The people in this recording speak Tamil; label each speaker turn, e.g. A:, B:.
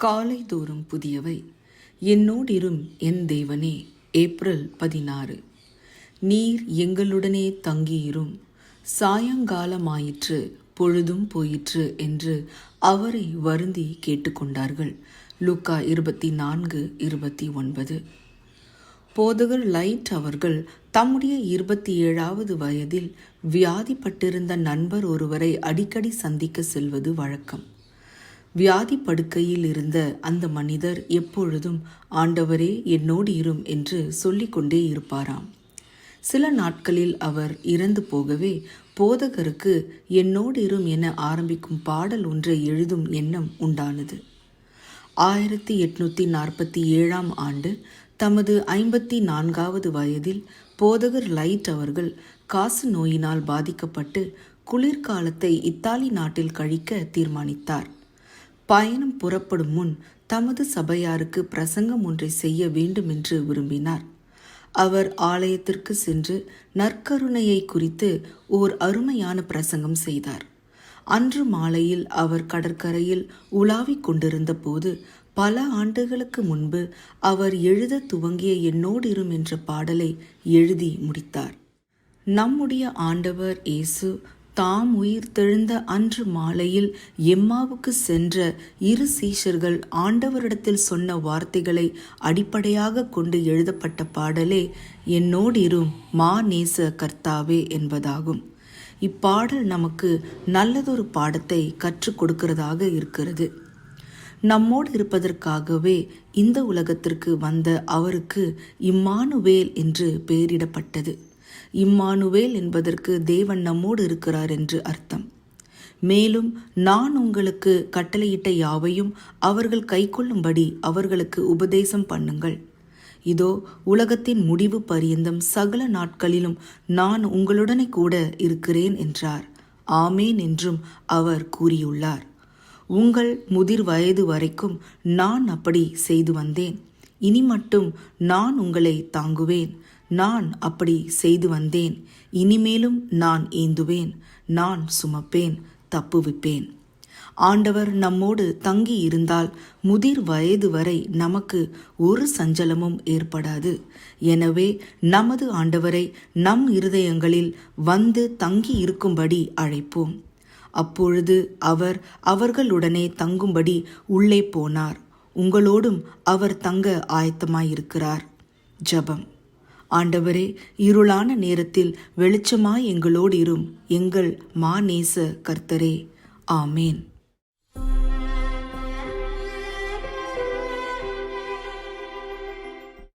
A: காலை தோறும் புதியவை. என்னோடிரும் என் தேவனே. ஏப்ரல் பதினாறு. நீர் எங்களுடனே தங்கியிரும். சாயங்காலமாயிற்று பொழுதும் போயிற்று என்று அவரை வருந்தி கேட்டுக்கொண்டார்கள். லூக்கா இருபத்தி நான்கு இருபத்தி ஒன்பது போதகர் லைட் அவர்கள் தம்முடைய இருபத்தி ஏழாவது வயதில் வியாதிப்பட்டிருந்த நண்பர் ஒருவரை அடிக்கடி சந்திக்க செல்வது வழக்கம். வியாதி படுக்கையில் இருந்த அந்த மனிதர் எப்பொழுதும் ஆண்டவரே என்னோடு இரும் என்று சொல்லிக்கொண்டே இருப்பாராம். சில நாட்களில் அவர் இறந்து போகவே போதகருக்கு என்னோடு இரும் என ஆரம்பிக்கும் பாடல் ஒன்றை எழுதும் எண்ணம் உண்டானது. ஆயிரத்தி எட்நூத்தி நாற்பத்தி ஏழாம் ஆண்டு தமது ஐம்பத்தி நான்காவது வயதில் போதகர் லைட் அவர்கள் காசு நோயினால் பாதிக்கப்பட்டு குளிர்காலத்தை இத்தாலி நாட்டில் கழிக்க தீர்மானித்தார். பயணம் புறப்படும் முன் தமது சபையாருக்கு பிரசங்கம் ஒன்றை செய்ய வேண்டுமென்று விரும்பினார். அவர் ஆலயத்திற்கு சென்று நற்கருணையை குறித்து ஓர் அருமையான பிரசங்கம் செய்தார். அன்று மாலையில் அவர் கடற்கரையில் உலாவிக் கொண்டிருந்த போது பல ஆண்டுகளுக்கு முன்பு அவர் எழுத துவங்கிய என்னோடிரும் என்ற பாடலை எழுதி முடித்தார். நம்முடைய ஆண்டவர் இயேசு தாம் உயிர் தெழுந்த அன்று மாலையில் எம்மாவுக்கு சென்ற இரு சீஷர்கள் ஆண்டவரிடத்தில் சொன்ன வார்த்தைகளை அடிப்படையாக கொண்டு எழுதப்பட்ட பாடலே என்னோடிரும் மா நேச கர்த்தாவே என்பதாகும். இப்பாடல் நமக்கு நல்லதொரு பாடத்தை கற்றுக் கொடுக்கிறதாக இருக்கிறது. நம்மோடு இருப்பதற்காகவே இந்த உலகத்திற்கு வந்த அவருக்கு இம்மானுவேல் என்று பெயரிடப்பட்டது. இம்மானுவேல் என்பதற்கு தேவன் நம்மோடு இருக்கிறார் என்று அர்த்தம். மேலும் நான் உங்களுக்கு கட்டளையிட்ட யாவையும் அவர்கள் கைக்கொள்ளும்படி அவர்களுக்கு உபதேசம் பண்ணுங்கள். இதோ உலகத்தின் முடிவு பரியந்தம் சகல நாட்களிலும் நான் உங்களுடனே கூட இருக்கிறேன் என்றார். ஆமேன் என்றும் அவர் கூறியுள்ளார். உங்கள் முதிர் வயது வரைக்கும் நான் அப்படி செய்து வந்தேன். இனி மட்டும் நான் உங்களை தாங்குவேன். நான் அப்படி செய்து வந்தேன். இனிமேலும் நான் ஏந்துவேன். நான் சுமப்பேன். தப்புவிப்பேன் ஆண்டவர் நம்மோடு தங்கி இருந்தால் முதிர் வயது வரை நமக்கு ஒரு சஞ்சலமும் ஏற்படாது. எனவே நமது ஆண்டவரை நம் இருதயங்களில் வந்து தங்கி இருக்கும்படி அழைப்போம். அப்பொழுது அவர் அவர்களுடனே தங்கும்படி உள்ளே போனார். உங்களோடும் அவர் தங்க ஆயத்தமாயிருக்கிறார். ஜபம். ஆண்டவரே இருளான நேரத்தில் வெளிச்சமாய் எங்களோடு இரும் எங்கள் மாநேச கர்த்தரே. ஆமேன்.